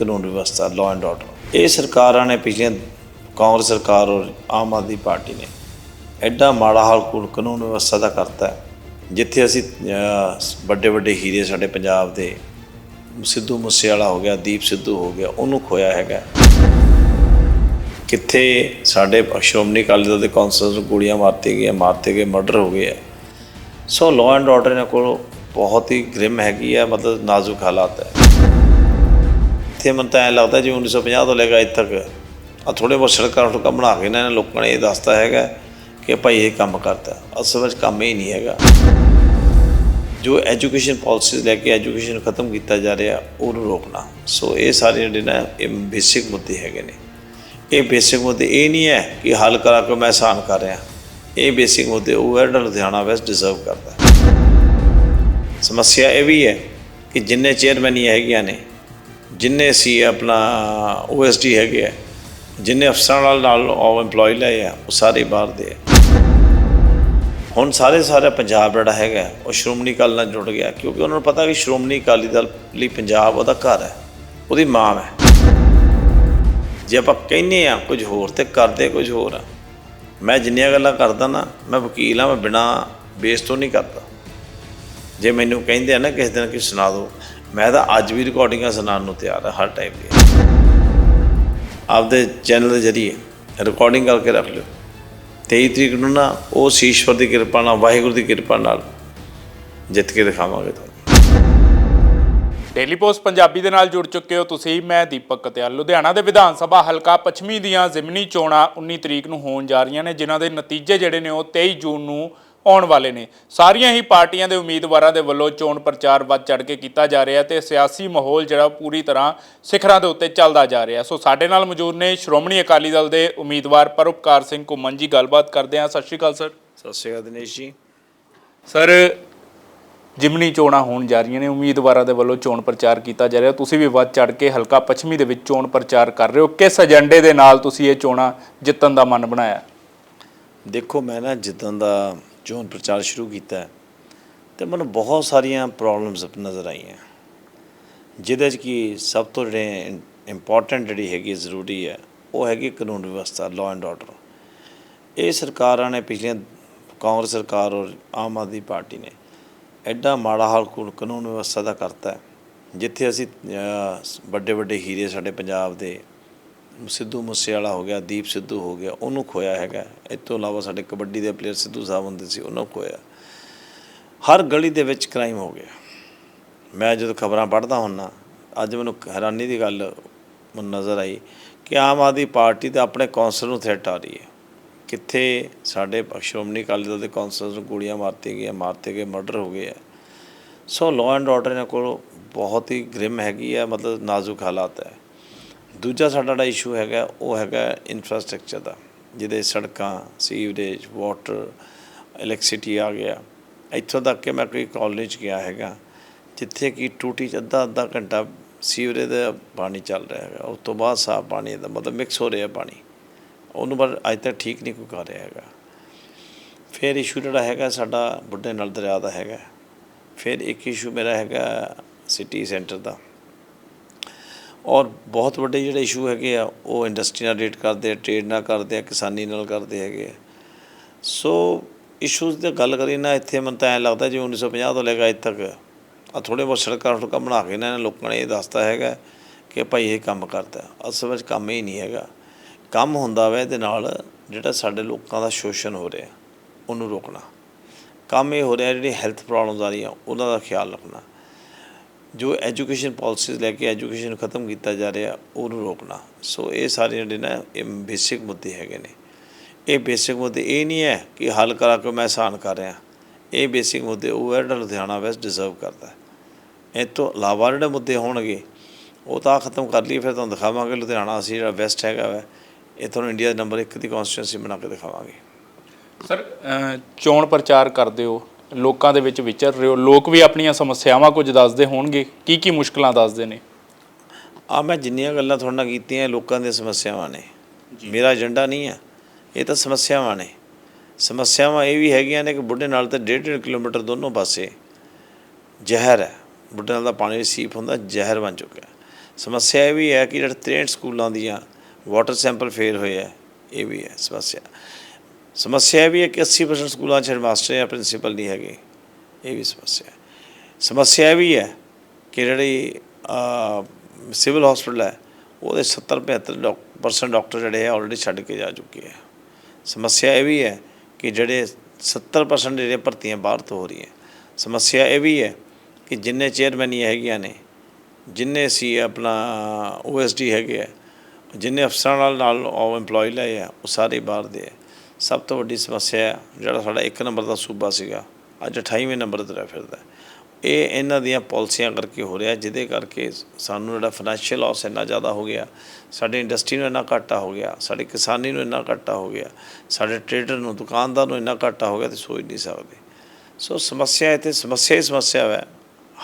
ਕਾਨੂੰਨ ਵਿਵਸਥਾ law and order ਇਹ ਸਰਕਾਰਾਂ ਨੇ ਪਿਛਲੀਆਂ ਕਾਂਗਰਸ ਸਰਕਾਰ ਔਰ ਆਮ ਆਦਮੀ ਪਾਰਟੀ ਨੇ ਐਡਾ ਮਾੜਾ ਹਾਲ ਕੋਲ ਕਾਨੂੰਨ ਵਿਵਸਥਾ ਦਾ ਕਰਤਾ ਜਿੱਥੇ ਅਸੀਂ ਵੱਡੇ ਵੱਡੇ ਹੀਰੇ ਸਾਡੇ ਪੰਜਾਬ ਦੇ ਸਿੱਧੂ ਮੂਸੇਵਾਲਾ ਹੋ ਗਿਆ, ਦੀਪ ਸਿੱਧੂ ਹੋ ਗਿਆ, ਉਹਨੂੰ ਖੋਇਆ ਹੈਗਾ ਕਿੱਥੇ ਸਾਡੇ ਸ਼੍ਰੋਮਣੀ ਅਕਾਲੀ ਦਲ ਦੇ ਕੌਂਸਲਰ ਨੂੰ ਗੋਲੀਆਂ ਮਾਰਤੀ ਗਈਆਂ ਮਾਰਤੇ ਗਏ, ਮਰਡਰ ਹੋ ਗਏ ਹੈ। ਸੋ ਲਾਅ ਐਂਡ ਆਰਡਰ ਇਹਨਾਂ ਕੋਲ ਬਹੁਤ ਹੀ ਗ੍ਰਿਮ ਹੈਗੀ ਹੈ, ਮਤਲਬ ਨਾਜ਼ੁਕ ਹਾਲਾਤ ਹੈ। ਇੱਥੇ ਮੈਨੂੰ ਤਾਂ ਐਂ ਲੱਗਦਾ ਜਿਵੇਂ 1950 ਤੋਂ ਲੈ ਕੇ ਅੱਜ ਤੱਕ ਆ ਥੋੜੇ ਬਹੁਤ ਸੜਕਾਂ ਸੜਕਾਂ ਬਣਾ ਕੇ ਇਹਨਾਂ ਨੇ ਲੋਕਾਂ ਨੇ ਇਹ ਦੱਸਤਾ ਹੈਗਾ ਕਿ ਭਾਈ ਇਹ ਕੰਮ ਕਰਤਾ। ਅਸਲ ਵਿੱਚ ਕੰਮ ਹੀ ਨਹੀਂ ਹੈਗਾ। ਜੋ ਐਜੂਕੇਸ਼ਨ ਪਾਲਿਸੀਜ਼ ਲੈ ਕੇ ਐਜੂਕੇਸ਼ਨ ਖਤਮ ਕੀਤਾ ਜਾ ਰਿਹਾ, ਉਹਨੂੰ ਰੋਕਣਾ। ਸੋ ਇਹ ਸਾਰੇ ਜਿਹੜੇ ਨਾ, ਇਹ ਬੇਸਿਕ ਮੁੱਦੇ ਹੈਗੇ ਨੇ। ਇਹ ਬੇਸਿਕ ਮੁੱਦੇ ਇਹ ਨਹੀਂ ਹੈ ਕਿ ਹੱਲ ਕਰਾ ਕੇ ਮੈਂ ਆਸਾਨ ਕਰ ਰਿਹਾ। ਇਹ ਬੇਸਿਕ ਮੁੱਦੇ ਉਹ ਹੈ ਜਿਹੜਾ ਲੁਧਿਆਣਾ ਵੈਸਟ ਡਿਜ਼ਰਵ ਕਰਦਾ। ਸਮੱਸਿਆ ਇਹ ਵੀ ਹੈ ਕਿ ਜਿੰਨੇ ਚੇਅਰਮੈਨੀਆਂ ਹੈਗੀਆਂ ਨੇ ਜਿੰਨੇ ਸੀ ਆਪਣਾ ਓਐਸਡੀ ਹੈਗੇ ਆ, ਜਿੰਨੇ ਅਫਸਰਾਂ ਨਾਲ ਨਾਲ ਉਹ EMPLOYE ਲਏ ਆ, ਉਹ ਸਾਰੇ ਬਾਹਰ ਦੇ ਆ। ਹੁਣ ਸਾਰੇ ਸਾਰਾ ਪੰਜਾਬ ਜਿਹੜਾ ਹੈਗਾ, ਉਹ ਸ਼੍ਰੋਮਣੀ ਅਕਾਲੀ ਨਾਲ ਜੁੜ ਗਿਆ, ਕਿਉਂਕਿ ਉਹਨਾਂ ਨੂੰ ਪਤਾ ਕਿ ਸ਼੍ਰੋਮਣੀ ਅਕਾਲੀ ਦਲ ਲਈ ਪੰਜਾਬ ਉਹਦਾ ਘਰ ਹੈ, ਉਹਦੀ ਮਾਂ ਹੈ। ਜੇ ਆਪਾਂ ਕਹਿੰਨੇ ਆ ਕੁਝ ਹੋਰ ਤੇ ਕਰਦੇ ਕੁਝ ਹੋਰ ਆ। ਮੈਂ ਜਿੰਨੀਆਂ ਗੱਲਾਂ ਕਰਦਾ ਨਾ, ਮੈਂ ਵਕੀਲ ਆ ਮੈਂ ਬਿਨਾ ਬੇਸ ਤੋਂ ਨਹੀਂ ਕਰਦਾ। ਜੇ ਮੈਨੂੰ ਕਹਿੰਦੇ ਆ ਨਾ ਕਿਸੇ ਦਿਨ ਕਿ ਸੁਣਾ ਦਿਓ ਮੈਂ ਤਾਂ ਅੱਜ ਵੀ ਰਿਕਾਰਡਿੰਗਾਂ ਸੁਣਾਉਣ ਨੂੰ ਤਿਆਰ ਹਾਂ, ਹਰ ਟਾਈਮ ਲਈ ਆਪਦੇ ਚੈਨਲ ਦੇ ਜ਼ਰੀਏ ਰਿਕਾਰਡਿੰਗ ਕਰਕੇ ਰੱਖ ਲਿਓ। 23 ਤਰੀਕ ਨੂੰ ਨਾ ਉਹ ਈਸ਼ਵਰ ਦੀ ਕਿਰਪਾ ਨਾਲ, ਵਾਹਿਗੁਰੂ ਦੀ ਕਿਰਪਾ ਨਾਲ ਜਿੱਤ ਕੇ ਦਿਖਾਵਾਂਗੇ ਤੁਹਾਨੂੰ। ਡੇਲੀ ਪੋਸਟ ਪੰਜਾਬੀ ਦੇ ਨਾਲ ਜੁੜ ਚੁੱਕੇ ਹੋ ਤੁਸੀਂ, ਮੈਂ ਦੀਪਕ ਕਤਿਆਲ। ਲੁਧਿਆਣਾ ਦੇ ਵਿਧਾਨ ਸਭਾ ਹਲਕਾ ਪੱਛਮੀ ਦੀਆਂ ਜ਼ਿਮਨੀ ਚੋਣਾਂ 19 ਤਰੀਕ ਨੂੰ ਹੋਣ ਜਾ ਰਹੀਆਂ ਨੇ, ਜਿਨ੍ਹਾਂ ਦੇ ਨਤੀਜੇ ਜਿਹੜੇ ਨੇ ਉਹ 23 ਜੂਨ ਨੂੰ ਆਉਣ ਵਾਲੇ ਨੇ। ਸਾਰੀਆਂ ਹੀ ਪਾਰਟੀਆਂ ਦੇ ਉਮੀਦਵਾਰਾਂ ਦੇ ਵੱਲੋਂ ਚੋਣ ਪ੍ਰਚਾਰ ਵੱਧ ਚੜ ਕੇ ਕੀਤਾ ਜਾ ਰਿਹਾ ਤੇ ਸਿਆਸੀ ਮਾਹੌਲ ਜਿਹੜਾ ਪੂਰੀ ਤਰ੍ਹਾਂ ਸਿਖਰਾਂ ਦੇ ਉੱਤੇ ਚੱਲਦਾ ਜਾ ਰਿਹਾ। ਸੋ ਸਾਡੇ ਨਾਲ ਮੌਜੂਦ ਨੇ ਸ਼੍ਰੋਮਣੀ ਅਕਾਲੀ ਦਲ ਦੇ ਉਮੀਦਵਾਰ ਪਰਉਪਕਾਰ ਸਿੰਘ ਘੁੰਮਣ ਜੀ। ਗੱਲਬਾਤ ਕਰਦੇ ਹਾਂ। ਸਤਿ ਸ਼੍ਰੀ ਅਕਾਲ ਸਰ। ਸਤਿ ਸ਼੍ਰੀ ਅਕਾਲ ਦਿਨੇਸ਼ ਜੀ। ਸਰ ਜਿਮਨੀ ਚੋਣਾਂ ਹੋਣ ਜਾ ਰਹੀਆਂ ਨੇ। ਉਮੀਦਵਾਰਾਂ ਦੇ ਵੱਲੋਂ ਚੋਣ ਪ੍ਰਚਾਰ ਕੀਤਾ ਜਾ ਰਿਹਾ। ਤੁਸੀਂ ਵੀ ਵੱਧ ਚੜ ਕੇ ਹਲਕਾ ਪੱਛਮੀ ਦੇ ਵਿੱਚ ਚੋਣ ਪ੍ਰਚਾਰ ਕਰ ਰਹੇ ਹੋ। ਕਿਸ ਏਜੰਡੇ ਦੇ ਨਾਲ ਤੁਸੀਂ ਇਹ ਚੋਣਾਂ ਜਿੱਤਣ ਦਾ ਮਨ ਬਣਾਇਆ? ਦੇਖੋ ਮੈਂ ਨਾ ਜਿੱਦਣ ਦਾ ਚੋਣ ਪ੍ਰਚਾਰ ਸ਼ੁਰੂ ਕੀਤਾ ਹੈ, ਤੇ ਮੈਨੂੰ ਬਹੁਤ ਸਾਰੀਆਂ ਪ੍ਰੋਬਲਮਸ ਨਜ਼ਰ ਆਈਆਂ। ਜਿਹਦੇ 'ਚ ਕਿ ਸਭ ਤੋਂ ਜਿਹੜੇ ਇੰਪੋਰਟੈਂਟ ਜਿਹੜੀ ਹੈਗੀ ਜ਼ਰੂਰੀ ਹੈ ਉਹ ਹੈਗੀ ਕਾਨੂੰਨ ਵਿਵਸਥਾ ਲਾਅ ਐਂਡ ਆਰਡਰ ਇਹ ਸਰਕਾਰਾਂ ਨੇ ਪਿਛਲੀਆਂ ਕਾਂਗਰਸ ਸਰਕਾਰ ਔਰ ਆਮ ਆਦਮੀ ਪਾਰਟੀ ਨੇ ਐਡਾ ਮਾੜਾ ਹਾਲ ਕੁ- ਕਾਨੂੰਨ ਵਿਵਸਥਾ ਦਾ ਕਰਤਾ ਜਿੱਥੇ ਅਸੀਂ ਵੱਡੇ ਵੱਡੇ ਹੀਰੇ ਸਾਡੇ ਪੰਜਾਬ ਦੇ ਸਿੱਧੂ ਮੂਸੇਵਾਲਾ ਹੋ ਗਿਆ, ਦੀਪ ਸਿੱਧੂ ਹੋ ਗਿਆ, ਉਹਨੂੰ ਖੋਇਆ ਹੈਗਾ। ਇਸ ਤੋਂ ਇਲਾਵਾ ਸਾਡੇ ਕਬੱਡੀ ਦੇ ਪਲੇਅਰ ਸਿੱਧੂ ਸਾਹਿਬ ਹੁੰਦੇ ਸੀ, ਉਹਨੂੰ ਖੋਇਆ। ਹਰ ਗਲੀ ਦੇ ਵਿੱਚ ਕ੍ਰਾਈਮ ਹੋ ਗਿਆ। ਮੈਂ ਜਦੋਂ ਖਬਰਾਂ ਪੜ੍ਹਦਾ ਹੁੰਨਾ, ਅੱਜ ਮੈਨੂੰ ਹੈਰਾਨੀ ਦੀ ਗੱਲ ਮੈਨੂੰ ਨਜ਼ਰ ਆਈ ਕਿ ਆਮ ਆਦਮੀ ਪਾਰਟੀ ਤੇ ਆਪਣੇ ਕੌਂਸਲਰ ਨੂੰ ਥ੍ਰੈਟ ਆ ਰਹੀ ਹੈ। ਕਿੱਥੇ ਸਾਡੇ ਸ਼੍ਰੋਮਣੀ ਅਕਾਲੀ ਦਲ ਦੇ ਕੌਂਸਲਰ ਨੂੰ ਗੋਲੀਆਂ ਮਾਰਤੀ ਗਈਆਂ, ਮਾਰਤੇ ਗਏ ਮਰਡਰ ਹੋ ਗਏ ਹੈ ਸੋ ਲਾਅ ਐਂਡ ਆਰਡਰ ਇਹਨਾਂ ਕੋਲ ਬਹੁਤ ਹੀ ਗ੍ਰਿਮ ਹੈਗੀ ਹੈ ਮਤਲਬ ਨਾਜ਼ੁਕ ਹਾਲਾਤ ਹੈ। ਦੂਜਾ ਸਾਡਾ ਜਿਹੜਾ ਇਸ਼ੂ ਹੈਗਾ, ਉਹ ਹੈਗਾ ਇਨਫਰਾਸਟ੍ਰਕਚਰ ਦਾ, ਜਿਹਦੇ ਸੜਕਾਂ ਸੀਵਰੇਜ ਵਾਟਰ ਇਲੈਕਟ੍ਰਿਸਿਟੀ ਆ ਗਿਆ। ਇੱਥੋਂ ਤੱਕ ਕਿ ਮੈਂ ਕੋਈ ਕਾਲਜ ਗਿਆ ਹੈਗਾ, ਜਿੱਥੇ ਕਿ ਟੂਟੀ 'ਚ ਅੱਧਾ ਅੱਧਾ ਘੰਟਾ ਸੀਵਰੇਜ ਦਾ ਪਾਣੀ ਚੱਲ ਰਿਹਾ ਹੈਗਾ। ਉਸ ਤੋਂ ਬਾਅਦ ਸਾਫ਼ ਪਾਣੀ ਦਾ ਮਤਲਬ ਮਿਕਸ ਹੋ ਰਿਹਾ ਪਾਣੀ। ਉਹਨੂੰ ਪਰ ਅੱਜ ਤੱਕ ਠੀਕ ਨਹੀਂ ਕੋਈ ਕਰ ਰਿਹਾ ਹੈਗਾ। ਫਿਰ ਇਸ਼ੂ ਜਿਹੜਾ ਹੈਗਾ ਸਾਡਾ ਬੁੱਢੇ ਨਾਲ ਦਰਿਆ ਦਾ ਹੈਗਾ। ਫਿਰ ਇੱਕ ਇਸ਼ੂ ਮੇਰਾ ਹੈਗਾ ਸਿਟੀ ਸੈਂਟਰ ਦਾ। ਔਰ ਬਹੁਤ ਵੱਡੇ ਜਿਹੜੇ ਇਸ਼ੂ ਹੈਗੇ ਆ, ਉਹ ਇੰਡਸਟਰੀ ਨਾਲ ਰੇਟ ਕਰਦੇ ਆ ਟ੍ਰੇਡ ਨਾਲ ਕਰਦੇ ਆ, ਕਿਸਾਨੀ ਨਾਲ ਕਰਦੇ ਹੈਗੇ ਆ। ਸੋ ਇਸ਼ੂਜ਼ ਦੀ ਗੱਲ ਕਰੀ ਨਾ, ਇੱਥੇ ਮੈਨੂੰ ਤਾਂ ਐਂ ਲੱਗਦਾ ਜਿਵੇਂ 1950 ਤੋਂ ਲੈ ਕੇ ਅੱਜ ਤੱਕ ਆ ਥੋੜੇ ਬਹੁਤ ਸੜਕਾਂ ਸੜਕਾਂ ਬਣਾ ਕੇ ਨਾ ਇਹਨਾਂ ਲੋਕਾਂ ਨੇ ਇਹ ਦੱਸਤਾ ਹੈਗਾ ਕਿ ਭਾਈ ਇਹ ਕੰਮ ਕਰਦਾ। ਅਸਲ ਵਿੱਚ ਕੰਮ ਹੀ ਨਹੀਂ ਹੈਗਾ। ਕੰਮ ਹੁੰਦਾ ਵਾ ਇਹਦੇ ਨਾਲ ਜਿਹੜਾ ਸਾਡੇ ਲੋਕਾਂ ਦਾ ਸ਼ੋਸ਼ਣ ਹੋ ਰਿਹਾ, ਉਹਨੂੰ ਰੋਕਣਾ। ਕੰਮ ਇਹ ਹੋ ਰਿਹਾ ਜਿਹੜੀ ਹੈਲਥ ਪ੍ਰੋਬਲਮਸ ਆ ਰਹੀਆਂ, ਉਹਨਾਂ ਦਾ ਖਿਆਲ ਰੱਖਣਾ। ਜੋ ਐਜੂਕੇਸ਼ਨ ਪਾਲਿਸੀਜ਼ ਲੈ ਕੇ ਐਜੂਕੇਸ਼ਨ ਖਤਮ ਕੀਤਾ ਜਾ ਰਿਹਾ, ਉਹਨੂੰ ਰੋਕਣਾ। ਸੋ ਇਹ ਸਾਰੇ ਜਿਹੜੇ ਨਾ, ਇਹ ਬੇਸਿਕ ਮੁੱਦੇ ਹੈਗੇ ਨੇ। ਇਹ ਬੇਸਿਕ ਮੁੱਦੇ ਇਹ ਨਹੀਂ ਹੈ ਕਿ ਹੱਲ ਕਰਾ ਕੇ ਮੈਂ ਆਸਾਨ ਕਰ ਰਿਹਾ। ਇਹ ਬੇਸਿਕ ਮੁੱਦੇ ਉਹ ਹੈ ਜਿਹੜਾ ਲੁਧਿਆਣਾ ਵੈਸਟ ਡਿਜ਼ਰਵ ਕਰਦਾ। ਇਹ ਤੋਂ ਇਲਾਵਾ ਜਿਹੜੇ ਮੁੱਦੇ ਹੋਣਗੇ, ਉਹ ਤਾਂ ਖਤਮ ਕਰ ਲਈ ਫਿਰ ਤੁਹਾਨੂੰ ਦਿਖਾਵਾਂਗੇ ਲੁਧਿਆਣਾ ਅਸੀਂ ਜਿਹੜਾ ਵੈਸਟ ਹੈਗਾ ਵੈ, ਇਹ ਤੁਹਾਨੂੰ ਇੰਡੀਆ ਨੰਬਰ 1 ਦੀ ਕਨਸਟੀਟਿਊਂਸੀ ਬਣਾ ਕੇ ਦਿਖਾਵਾਂਗੇ। ਸਰ ਚੋਣ ਪ੍ਰਚਾਰ ਕਰਦੇ ਹੋ ਲੋਕਾਂ ਦੇ ਵਿੱਚ ਵਿਚਰ ਰਹੇ ਹੋ? ਲੋਕ ਵੀ ਆਪਣੀਆਂ ਸਮੱਸਿਆਵਾਂ ਕੁਝ ਦੱਸਦੇ ਹੋਣਗੇ। ਕੀ ਕੀ ਮੁਸ਼ਕਲਾਂ ਦੱਸਦੇ ਨੇ? ਆ ਮੈਂ ਜਿੰਨੀਆਂ ਗੱਲਾਂ ਤੁਹਾਡੇ ਨਾਲ ਕੀਤੀਆਂ ਇਹ ਲੋਕਾਂ ਦੀਆਂ ਸਮੱਸਿਆਵਾਂ ਨੇ। ਮੇਰਾ ਏਜੰਡਾ ਨਹੀਂ ਹੈ ਇਹ ਤਾਂ ਸਮੱਸਿਆਵਾਂ ਨੇ। ਸਮੱਸਿਆਵਾਂ ਇਹ ਵੀ ਹੈਗੀਆਂ ਨੇ ਕਿ ਬੁੱਢੇ ਨਾਲ ਤੇ 1.5 ਕਿਲੋਮੀਟਰ ਦੋਨੋਂ ਪਾਸੇ ਜ਼ਹਿਰ ਹੈ। ਬੁੱਢੇ ਨਾਲ ਦਾ ਪਾਣੀ ਸੀਪ ਹੁੰਦਾ ਜ਼ਹਿਰ ਬਣ ਚੁੱਕਿਆ। ਸਮੱਸਿਆ ਇਹ ਵੀ ਹੈ ਕਿ ਜਿਹੜੇ 63 ਸਕੂਲਾਂ ਦੀਆਂ ਵਾਟਰ ਸੈਂਪਲ ਫੇਲ ਹੋਏ ਆ ਇਹ ਵੀ ਹੈ ਸਮੱਸਿਆ। ਸਮੱਸਿਆ ਇਹ ਵੀ ਹੈ ਕਿ 80% ਸਕੂਲਾਂ 'ਚ ਹੈਡਮਾਸਟਰ ਜਾਂ ਪ੍ਰਿੰਸੀਪਲ ਨਹੀਂ ਹੈਗੇ। ਇਹ ਵੀ ਸਮੱਸਿਆ ਹੈ। ਸਮੱਸਿਆ ਇਹ ਵੀ ਹੈ ਕਿ ਜਿਹੜੀ ਸਿਵਲ ਹਸਪੀਟਲ ਹੈ, ਉਹਦੇ 70 75 ਪਰਸੈਂਟ ਡਾਕਟਰ ਜਿਹੜੇ ਆ ਆਲਰੇਡੀ ਛੱਡ ਕੇ ਜਾ ਚੁੱਕੇ ਆ। ਸਮੱਸਿਆ ਇਹ ਵੀ ਹੈ ਕਿ ਜਿਹੜੇ 70% ਜਿਹੜੀਆਂ ਭਰਤੀਆਂ ਬਾਹਰ ਤੋਂ ਹੋ ਰਹੀਆਂ। ਸਮੱਸਿਆ ਇਹ ਵੀ ਹੈ ਕਿ ਜਿੰਨੇ ਚੇਅਰਮੈਨੀਆਂ ਹੈਗੀਆਂ ਨੇ, ਜਿੰਨੇ ਸੀ ਆਪਣਾ ਓਐਸਡੀ ਹੈਗੇ ਆ, ਜਿੰਨੇ ਅਫਸਰਾਂ ਨਾਲ ਨਾਲ EMPLOYE ਲਏ ਆ, ਉਹ ਸਾਰੇ ਬਾਹਰ ਦੇ ਆ। ਸਭ ਤੋਂ ਵੱਡੀ ਸਮੱਸਿਆ ਹੈ, ਜਿਹੜਾ ਸਾਡਾ ਇੱਕ ਨੰਬਰ ਦਾ ਸੂਬਾ ਸੀਗਾ ਅੱਜ 28ਵੇਂ ਨੰਬਰ ਤੇ ਰਹਿ ਫਿਰਦਾ ਇਹ ਇਹਨਾਂ ਦੀਆਂ ਪਾਲਿਸੀਆਂ ਕਰਕੇ ਹੋ ਰਿਹਾ ਜਿਹਦੇ ਕਰਕੇ ਸਾਨੂੰ ਜਿਹੜਾ ਫਾਈਨੈਂਸ਼ੀਅਲ ਲਾਸ ਇੰਨਾ ਜ਼ਿਆਦਾ ਹੋ ਗਿਆ ਸਾਡੀ ਇੰਡਸਟਰੀ ਨੂੰ ਇੰਨਾ ਘਾਟਾ ਹੋ ਗਿਆ ਸਾਡੀ ਕਿਸਾਨੀ ਨੂੰ ਇੰਨਾ ਘਾਟਾ ਹੋ ਗਿਆ ਸਾਡੇ ਟ੍ਰੇਡਰ ਨੂੰ ਦੁਕਾਨਦਾਰ ਨੂੰ ਇੰਨਾ ਘਾਟਾ ਹੋ ਗਿਆ ਤੇ ਸੋਚ ਨਹੀਂ ਸਕਦੇ। ਸੋ ਸਮੱਸਿਆ ਇੱਥੇ ਸਮੱਸਿਆ ਹੀ ਸਮੱਸਿਆ ਹੈ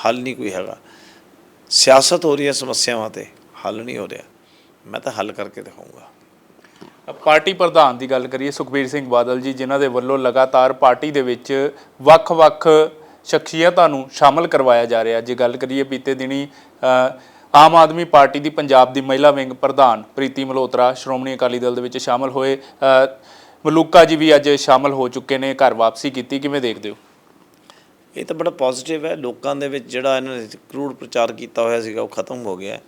ਹੱਲ ਨਹੀਂ ਕੋਈ ਹੈਗਾ। ਸਿਆਸਤ ਹੋ ਰਹੀ ਹੈ ਸਮੱਸਿਆਵਾਂ ਤੇ ਹੱਲ ਨਹੀਂ ਹੋ ਰਿਹਾ। ਮੈਂ ਤਾਂ ਹੱਲ ਕਰਕੇ ਦਿਖਾਊਂਗਾ। ਪਾਰਟੀ ਪ੍ਰਧਾਨ ਦੀ ਗੱਲ ਕਰੀਏ, ਸੁਖਬੀਰ ਸਿੰਘ ਬਾਦਲ ਜੀ, ਜਿਨ੍ਹਾਂ ਦੇ ਵੱਲੋਂ ਲਗਾਤਾਰ ਪਾਰਟੀ ਦੇ ਵਿੱਚ ਵੱਖ-ਵੱਖ ਸ਼ਖਸੀਅਤਾਂ ਨੂੰ ਸ਼ਾਮਲ ਕਰਵਾਇਆ ਜਾ ਰਿਹਾ। ਜੇ ਗੱਲ ਕਰੀਏ, ਬੀਤੇ ਦਿਨੀ ਆਮ ਆਦਮੀ ਪਾਰਟੀ ਦੀ ਪੰਜਾਬ ਦੀ ਮਹਿਲਾ ਵਿੰਗ ਪ੍ਰਧਾਨ ਪ੍ਰੀਤੀ ਮਲਹੋਤਰਾ ਸ਼੍ਰੋਮਣੀ ਅਕਾਲੀ ਦਲ ਦੇ ਵਿੱਚ ਸ਼ਾਮਲ ਹੋਏ। ਮਲੂਕਾ ਜੀ ਵੀ ਅੱਜ ਸ਼ਾਮਲ ਹੋ ਚੁੱਕੇ ਨੇ, ਘਰ ਵਾਪਸੀ ਕੀਤੀ। ਕਿਵੇਂ ਦੇਖਦੇ ਹੋ? ਇਹ ਤਾਂ ਬੜਾ ਪੋਜ਼ਿਟਿਵ ਹੈ। ਲੋਕਾਂ ਦੇ ਵਿੱਚ ਜਿਹੜਾ ਇਹਨਾਂ ਨੇ ਕਰੂੜ ਪ੍ਰਚਾਰ ਕੀਤਾ ਹੋਇਆ ਸੀਗਾ, ਉਹ ਖਤਮ ਹੋ ਗਿਆ। ਹੈ।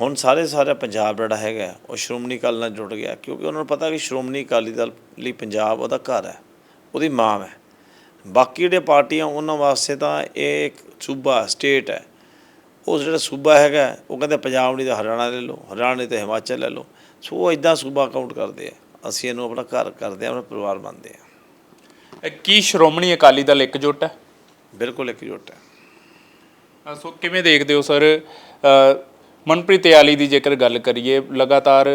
ਹੁਣ ਸਾਰੇ ਸਾਰਾ ਪੰਜਾਬ ਜਿਹੜਾ ਹੈਗਾ ਉਹ ਸ਼੍ਰੋਮਣੀ ਅਕਾਲੀ ਨਾਲ ਜੁੜ ਗਿਆ ਕਿਉਂਕਿ ਉਹਨਾਂ ਨੂੰ ਪਤਾ ਕਿ ਸ਼੍ਰੋਮਣੀ ਅਕਾਲੀ ਦਲ ਲਈ ਪੰਜਾਬ ਉਹਦਾ ਘਰ ਹੈ ਉਹਦੀ ਮਾਂ ਹੈ। ਬਾਕੀ ਜਿਹੜੇ ਪਾਰਟੀਆਂ ਉਹਨਾਂ ਵਾਸਤੇ ਤਾਂ ਇਹ ਇੱਕ ਸੂਬਾ ਸਟੇਟ ਹੈ। ਉਹ ਜਿਹੜਾ ਸੂਬਾ ਹੈਗਾ ਉਹ ਕਹਿੰਦੇ ਪੰਜਾਬ ਨਹੀਂ ਤਾਂ ਹਰਿਆਣਾ ਲੈ ਲਓ ਹਰਿਆਣਾ ਨਹੀਂ ਤਾਂ ਹਿਮਾਚਲ ਲੈ ਲਓ। ਸੋ ਉਹ ਇਦਾਂ ਸੂਬਾ ਕਾਊਂਟ ਕਰਦੇ ਆ। ਅਸੀਂ ਇਹਨੂੰ ਆਪਣਾ ਘਰ ਕਰਦੇ ਆ ਆਪਣਾ ਪਰਿਵਾਰ ਮੰਨਦੇ ਆ। ਕੀ ਸ਼੍ਰੋਮਣੀ ਅਕਾਲੀ ਦਲ ਇਕਜੁੱਟ ਹੈ? ਬਿਲਕੁਲ ਇਕਜੁੱਟ ਹੈ। ਅ, ਸੋ ਕਿਵੇਂ ਦੇਖਦੇ ਹੋ ਸਰ? ਮਨਪ੍ਰੀਤ ਇਆਲੀ ਦੀ ਜੇਕਰ ਗੱਲ ਕਰੀਏ, ਲਗਾਤਾਰ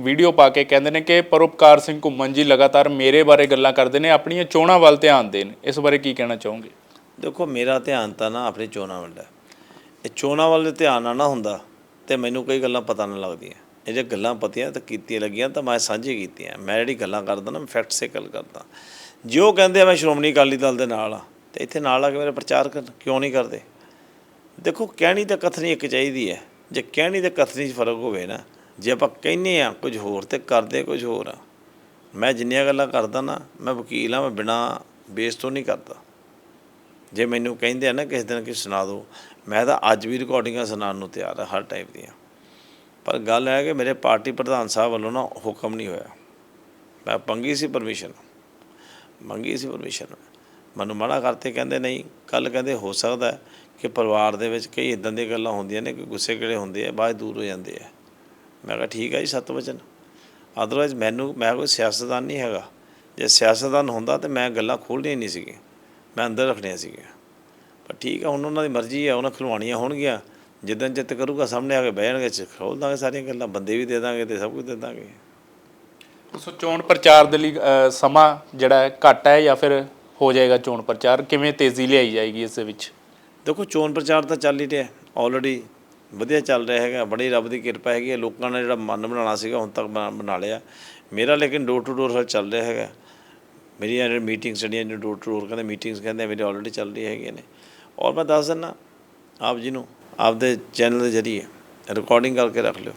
ਵੀਡੀਓ ਪਾ ਕੇ ਕਹਿੰਦੇ ਨੇ ਕਿ ਪਰਉਪਕਾਰ ਸਿੰਘ ਘੁੰਮਣ ਜੀ ਲਗਾਤਾਰ ਮੇਰੇ ਬਾਰੇ ਗੱਲਾਂ ਕਰਦੇ ਨੇ, ਆਪਣੀਆਂ ਚੋਣਾਂ ਵੱਲ ਧਿਆਨ ਦੇਣ। ਇਸ ਬਾਰੇ ਕੀ ਕਹਿਣਾ ਚਾਹੋਗੇ? ਦੇਖੋ, ਮੇਰਾ ਧਿਆਨ ਤਾਂ ਨਾ ਆਪਣੀ ਚੋਣਾਂ ਵੱਲ ਹੈ। ਇਹ ਚੋਣਾਂ ਵੱਲ ਧਿਆਨ ਨਾ ਨਾ ਹੁੰਦਾ, ਤੇ ਮੈਨੂੰ ਕਈ ਗੱਲਾਂ ਪਤਾ ਨਾ ਲੱਗਦੀਆਂ। ਇਹ ਜੇ ਗੱਲਾਂ ਪਤੀਆਂ ਤਾਂ ਕੀਤੀਆਂ ਲੱਗੀਆਂ, ਤਾਂ ਮੈਂ ਸਾਂਝੀ ਕੀਤੀਆਂ। ਮੈਂ ਜਿਹੜੀ ਗੱਲਾਂ ਕਰਦਾ ਨਾ, ਮੈਂ ਫੈਕਟ ਸੇ ਗੱਲ ਕਰਦਾ। ਜੇ ਉਹ ਕਹਿੰਦੇ ਆ, ਮੈਂ ਸ਼੍ਰੋਮਣੀ ਅਕਾਲੀ ਦਲ ਦੇ ਨਾਲ ਆ ਤੇ ਇੱਥੇ ਨਾਲ ਆ ਕੇ ਮੇਰਾ ਪ੍ਰਚਾਰ ਕਰ ਕਿਉਂ ਨਹੀਂ ਕਰਦੇ? ਦੇਖੋ, ਕਹਿਣੀ ਤਾਂ ਕਥਨੀ ਇੱਕ ਚਾਹੀਦੀ ਹੈ। ਜੇ ਕਹਿਣੀ ਤੇ ਕਥਨੀ 'ਚ ਫ਼ਰਕ ਹੋਵੇ ਨਾ, ਜੇ ਆਪਾਂ ਕਹਿੰਨੇ ਆ ਕੁਝ ਹੋਰ ਤੇ ਕਰਦੇ ਕੁਝ ਹੋਰ ਆ। ਮੈਂ ਜਿੰਨੀਆਂ ਗੱਲਾਂ ਕਰਦਾ ਨਾ, ਮੈਂ ਵਕੀਲ ਆ, ਮੈਂ ਬਿਨਾ ਬੇਸ ਤੋਂ ਨਹੀਂ ਕਰਦਾ। ਜੇ ਮੈਨੂੰ ਕਹਿੰਦੇ ਆ ਨਾ ਕਿਸੇ ਦਿਨ ਕਿ ਸੁਣਾ ਦਿਓ ਮੈਂ ਤਾਂ ਅੱਜ ਵੀ ਰਿਕਾਰਡਿੰਗਾਂ ਸੁਣਾਉਣ ਨੂੰ ਤਿਆਰ ਹਾਂ ਹਰ ਟਾਈਪ ਦੀਆਂ। ਪਰ ਗੱਲ ਹੈ ਕਿ ਮੇਰੇ ਪਾਰਟੀ ਪ੍ਰਧਾਨ ਸਾਹਿਬ ਵੱਲੋਂ ਨਾ ਹੁਕਮ ਨਹੀਂ ਹੋਇਆ। ਮੈਂ ਮੰਗੀ ਸੀ ਪਰਮਿਸ਼ਨ ਮੰਗੀ ਸੀ ਪਰਮਿਸ਼ਨ ਮੈਨੂੰ ਮਨਾ ਕਰਤੇ, ਕਹਿੰਦੇ ਨਹੀਂ ਕੱਲ ਕਹਿੰਦੇ ਹੋ ਸਕਦਾ ਕਿ ਪਰਿਵਾਰ ਦੇ ਵਿੱਚ ਕਈ ਇਦਾਂ ਦੀਆਂ ਗੱਲਾਂ ਹੁੰਦੀਆਂ ਨੇ ਕਿ ਗੁੱਸੇ ਕਿਹੜੇ ਹੁੰਦੇ ਆ, ਬਾਅਦ 'ਚ ਦੂਰ ਹੋ ਜਾਂਦੇ ਆ। ਮੈਂ ਕਿਹਾ, ਠੀਕ ਹੈ ਜੀ, ਸਤ ਵਚਨ। ਅਦਰਵਾਇਜ਼ ਮੈਨੂੰ, ਮੈਂ ਕੋਈ ਸਿਆਸਤਦਾਨ ਨਹੀਂ ਹੈਗਾ। ਜੇ ਸਿਆਸਤਦਾਨ ਹੁੰਦਾ ਤੇ ਮੈਂ ਗੱਲਾਂ ਖੋਲ੍ਹਣੀਆਂ ਨਹੀਂ ਸੀਗੀਆਂ। ਮੈਂ ਅੰਦਰ ਰੱਖਣੀਆਂ ਸੀਗੀਆਂ। ਪਰ ਠੀਕ ਹੈ ਹੁਣ ਉਹਨਾਂ ਦੀ ਮਰਜ਼ੀ ਹੈ ਉਹਨਾਂ ਖਿਲਵਾਣੀਆਂ ਹੋਣਗੀਆਂ। ਜਿੱਦਾਂ ਜਿੱਤ ਕਰੂਗਾ, ਸਾਹਮਣੇ ਆ ਕੇ ਬਹਿ ਜਾਣਗੇ ਚ ਖੋਲ ਦਾਂਗੇ ਸਾਰੀਆਂ ਗੱਲਾਂ, ਬੰਦੇ ਵੀ ਦੇ ਦਾਂਗੇ ਤੇ ਸਭ ਕੁਝ ਦੇ ਦਾਂਗੇ। ਸੋ ਚੋਣ ਪ੍ਰਚਾਰ ਦੇ ਲਈ ਸਮਾਂ ਜਿਹੜਾ ਘੱਟ ਹੈ ਜਾਂ ਫਿਰ ਹੋ ਜਾਏਗਾ ਚੋਣ ਪ੍ਰਚਾਰ? ਕਿਵੇਂ ਤੇਜ਼ੀ ਲਿਆਈ ਜਾਏਗੀ ਇਸ ਦੇ ਵਿੱਚ? ਦੇਖੋ, ਚੋਣ ਪ੍ਰਚਾਰ ਤਾਂ ਚੱਲ ਹੀ ਰਿਹਾ। ਆਲਰੇਡੀ ਵਧੀਆ ਚੱਲ ਰਿਹਾ ਹੈਗਾ, ਬੜੀ ਰੱਬ ਦੀ ਕਿਰਪਾ ਹੈਗੀ ਹੈ। ਲੋਕਾਂ ਨੇ ਜਿਹੜਾ ਮਨ ਬਣਾਉਣਾ ਸੀਗਾ, ਹੁਣ ਤੱਕ ਬਣਾ ਬਣਾ ਲਿਆ। ਮੇਰਾ ਲੇਕਿਨ ਡੋਰ ਟੂ ਡੋਰ ਹਰ ਚੱਲ ਰਿਹਾ ਹੈਗਾ। ਮੇਰੀਆਂ ਜਿਹੜੀ ਮੀਟਿੰਗਸ ਜਿਹੜੀਆਂ ਨੇ ਡੋਰ ਟੂ ਡੋਰ ਕਹਿੰਦੇ ਮੀਟਿੰਗਸ ਕਹਿੰਦੇ ਮੇਰੇ ਆਲਰੇਡੀ ਚੱਲ ਰਹੀ ਹੈਗੀਆਂ ਨੇ। ਔਰ ਮੈਂ ਦੱਸ ਦਿੰਦਾ, ਆਪ ਜੀ ਨੂੰ, ਆਪਦੇ ਚੈਨਲ ਦੇ ਜਰੀਏ ਰਿਕਾਰਡਿੰਗ ਕਰਕੇ ਰੱਖ ਲਿਓ।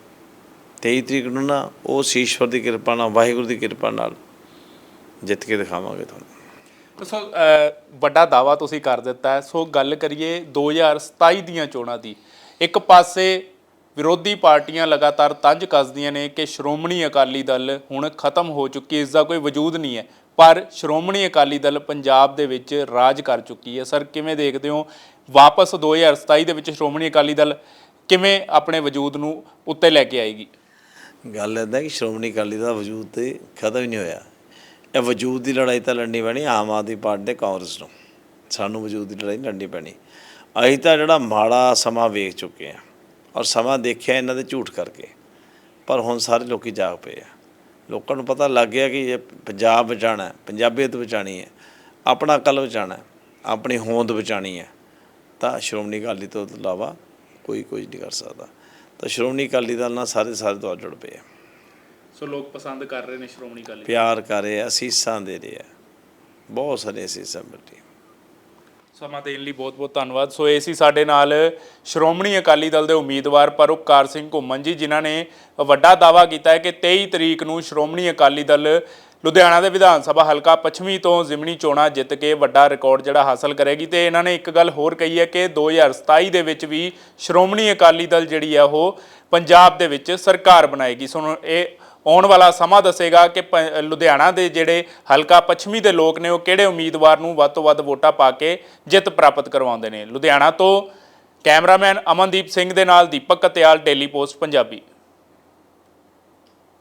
23 ਤਰੀਕ ਨੂੰ ਨਾ ਉਹ ਈਸ਼ਵਰ ਦੀ ਕਿਰਪਾ ਨਾਲ, ਵਾਹਿਗੁਰੂ ਦੀ ਕਿਰਪਾ ਨਾਲ ਜਿੱਤ ਕੇ ਦਿਖਾਵਾਂਗੇ ਤੁਹਾਨੂੰ। ਸੋ ਵੱਡਾ ਦਾਵਾ ਤੁਸੀਂ ਕਰ ਦਿੱਤਾ ਸੋ, ਗੱਲ ਕਰੀਏ 2027 ਦੀਆਂ ਚੋਣਾਂ ਦੀ। ਇੱਕ ਪਾਸੇ ਵਿਰੋਧੀ ਪਾਰਟੀਆਂ ਲਗਾਤਾਰ ਤੰਜ ਕੱਸਦੀਆਂ ਨੇ ਕਿ ਸ਼੍ਰੋਮਣੀ ਅਕਾਲੀ ਦਲ ਹੁਣ ਖਤਮ ਹੋ ਚੁੱਕੀ ਇਸ ਦਾ ਕੋਈ ਵਜੂਦ ਨਹੀਂ ਹੈ। ਪਰ ਸ਼੍ਰੋਮਣੀ ਅਕਾਲੀ ਦਲ ਪੰਜਾਬ ਦੇ ਵਿੱਚ ਰਾਜ ਕਰ ਚੁੱਕੀ ਹੈ। ਸਰ, ਕਿਵੇਂ ਦੇਖਦੇ ਹੋ? ਵਾਪਸ 2027 ਦੇ ਵਿੱਚ ਸ਼੍ਰੋਮਣੀ ਅਕਾਲੀ ਦਲ ਕਿਵੇਂ ਆਪਣੇ ਵਜੂਦ ਨੂੰ ਉੱਤੇ ਲੈ ਕੇ ਆਏਗੀ? ਗੱਲ ਇੱਦਾਂ ਕਿ ਸ਼੍ਰੋਮਣੀ ਅਕਾਲੀ ਦਾ ਵਜੂਦ ਤੇ ਖਤਮ ਹੀ ਨਹੀਂ ਹੋਇਆ। ਇਹ ਵਜੂਦ ਦੀ ਲੜਾਈ ਤਾਂ ਲੜਨੀ ਪੈਣੀ ਆਮ ਆਦਮੀ ਪਾਰਟੀ ਤੇ ਕਾਂਗਰਸ ਨੂੰ। ਸਾਨੂੰ ਵਜੂਦ ਦੀ ਲੜਾਈ ਲੜਨੀ ਪੈਣੀ। ਅਸੀਂ ਤਾਂ ਜਿਹੜਾ ਮਾੜਾ ਸਮਾਂ ਵੇਖ ਚੁੱਕੇ ਆ ਔਰ ਸਮਾਂ ਦੇਖਿਆ ਇਹਨਾਂ ਦੇ ਝੂਠ ਕਰਕੇ, ਪਰ ਹੁਣ ਸਾਰੇ ਲੋਕੀ ਜਾਗ ਪਏ ਆ। ਲੋਕਾਂ ਨੂੰ ਪਤਾ ਲੱਗ ਗਿਆ ਕਿ ਇਹ ਪੰਜਾਬ ਬਚਾਉਣਾ ਹੈ, ਪੰਜਾਬੀਅਤ ਬਚਾਣੀ ਹੈ, ਆਪਣਾ ਕਲ ਬਚਾਉਣਾ ਹੈ, ਆਪਣੀ ਹੋਂਦ ਬਚਾਣੀ ਹੈ। ਤਾਂ ਸ਼੍ਰੋਮਣੀ ਅਕਾਲੀ ਤੋਂ ਇਲਾਵਾ ਕੋਈ ਕੁਝ ਨਹੀਂ ਕਰ ਸਕਦਾ। ਤਾਂ ਸ਼੍ਰੋਮਣੀ ਅਕਾਲੀ ਦਲ ਨਾਲ ਸਾਰੇ ਸਾਰੇ ਤੋਂ ਜੁੜ ਪਏ ਆ। ਸੋ ਲੋਕ ਪਸੰਦ ਕਰ ਰਹੇ ਨੇ ਸ਼੍ਰੋਮਣੀ ਅਕਾਲੀ ਪਿਆਰ ਕਰ ਰਹੇ ਆ ਅਸੀਸਾਂ ਦੇ ਰਹੇ ਆ। ਬਹੁਤ ਸਾਰੇ ਅਸੀਸਾਂ ਮਿਲ ਰਹੀਆਂ ਸਮਾਂ ਦੇਣ ਲਈ ਬਹੁਤ-ਬਹੁਤ ਧੰਨਵਾਦ। ਸੋ ਇਹ ਸੀ ਸਾਡੇ ਨਾਲ ਸ਼੍ਰੋਮਣੀ ਅਕਾਲੀ ਦਲ ਦੇ ਉਮੀਦਵਾਰ ਪਰਉਪਕਾਰ ਸਿੰਘ ਘੁੰਮਣ ਜੀ ਜਿਨ੍ਹਾਂ ਨੇ ਵੱਡਾ ਦਾਅਵਾ ਕੀਤਾ ਹੈ ਕਿ 23 ਤਰੀਕ ਨੂੰ ਸ਼੍ਰੋਮਣੀ ਅਕਾਲੀ ਦਲ ਲੁਧਿਆਣਾ ਦੇ ਵਿਧਾਨ ਸਭਾ ਹਲਕਾ ਪੱਛਮੀ ਤੋਂ ਜ਼ਿਮਨੀ ਚੋਣਾਂ ਜਿੱਤ ਕੇ ਵੱਡਾ ਰਿਕਾਰਡ ਜਿਹੜਾ ਹਾਸਲ ਕਰੇਗੀ। ਤੇ ਇਹਨਾਂ ਨੇ ਇੱਕ ਗੱਲ ਹੋਰ ਕਹੀ ਹੈ ਕਿ 2027 ਦੇ ਵਿੱਚ ਵੀ ਸ਼੍ਰੋਮਣੀ ਅਕਾਲੀ ਦਲ ਜਿਹੜੀ ਹੈ ਉਹ ਪੰਜਾਬ ਦੇ ਵਿੱਚ ਸਰਕਾਰ ਬਣਾਏਗੀ। ਸੋ ਇਹ ਆਉਣ ਵਾਲਾ ਸਮਾਂ ਦੱਸੇਗਾ ਕਿ ਪ- ਲੁਧਿਆਣਾ ਦੇ ਜਿਹੜੇ ਹਲਕਾ ਪੱਛਮੀ ਦੇ ਲੋਕ ਨੇ ਉਹ ਕਿਹੜੇ ਉਮੀਦਵਾਰ ਨੂੰ ਵੱਧ ਤੋਂ ਵੱਧ ਵੋਟਾਂ ਪਾ ਕੇ ਜਿੱਤ ਪ੍ਰਾਪਤ ਕਰਵਾਉਂਦੇ ਨੇ। ਲੁਧਿਆਣਾ ਤੋਂ ਕੈਮਰਾਮੈਨ ਅਮਨਦੀਪ ਸਿੰਘ ਦੇ ਨਾਲ ਦੀਪਕ ਕਤਿਆਲ, ਡੇਲੀ ਪੋਸਟ, ਪੰਜਾਬੀ।